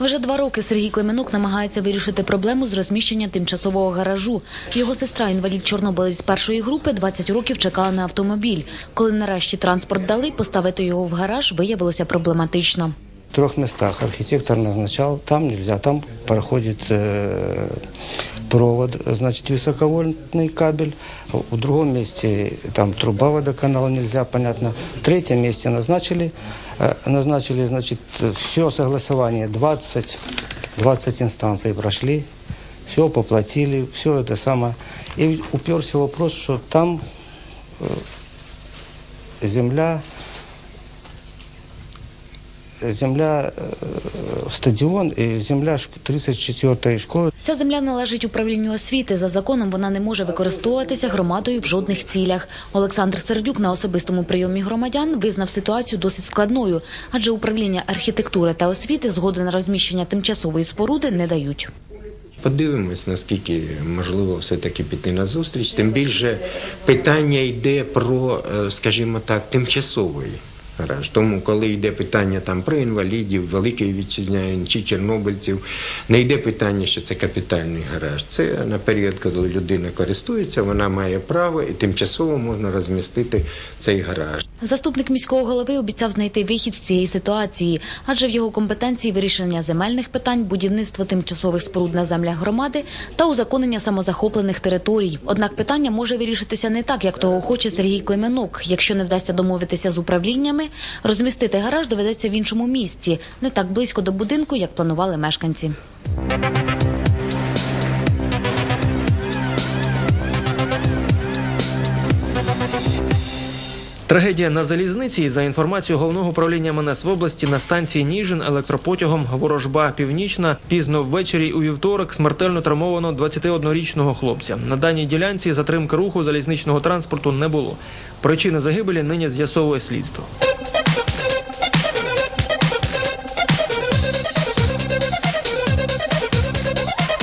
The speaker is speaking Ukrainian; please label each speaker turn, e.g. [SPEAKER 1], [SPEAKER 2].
[SPEAKER 1] Вже два роки Сергій Клименок намагається вирішити проблему з розміщення тимчасового гаражу. Його сестра, інвалід Чорнобилець першої групи, 20 років чекала на автомобіль. Коли нарешті транспорт дали, поставити його в гараж виявилося проблематично.
[SPEAKER 2] В трьох містах архітектор назначав, там нельзя, там проходит э, провод, значит, высоковольтный кабель, А в другом месте там труба водоканала нельзя, понятно. В третьем месте назначили, э, назначили, значит, все согласование, 20, 20 инстанций прошли, все поплатили, все это самое. И уперся вопрос, что там э, земля земля э, стадіон і земля 34-ї школи.
[SPEAKER 1] Ця земля належить управлінню освіти. За законом вона не може використовуватися громадою в жодних цілях. Олександр Сердюк на особистому прийомі громадян визнав ситуацію досить складною, адже управління архітектури та освіти згоди на розміщення тимчасової споруди не дають.
[SPEAKER 3] Подивимось, наскільки можливо все-таки піти на зустріч. Тим більше питання йде про, е, скажімо так, тимчасовий гараж. Тому, коли йде питання там про інвалідів, великий вітчизнян чи чорнобильців, не йде питання, що це капітальний гараж. Це на період, коли людина користується, вона має право і тимчасово можна розмістити цей гараж.
[SPEAKER 1] Заступник міського голови обіцяв знайти вихід з цієї ситуації, адже в його компетенції вирішення земельних питань, будівництво тимчасових споруд на землях громади та узаконення самозахоплених територій. Однак питання може вирішитися не так, як того хоче Сергій Клименок. Якщо не вдасться домовитися з управліннями, розмістити гараж доведеться в іншому місці, не так близько до будинку, як планували мешканці.
[SPEAKER 4] Трагедія на залізниці. За інформацією головного управління МНС в області на станції Ніжин електропотягом Ворожба Північна пізно ввечері у вівторок смертельно травмовано 21-річного хлопця. На даній ділянці затримки руху залізничного транспорту не було. Причини загибелі нині з'ясовує слідство.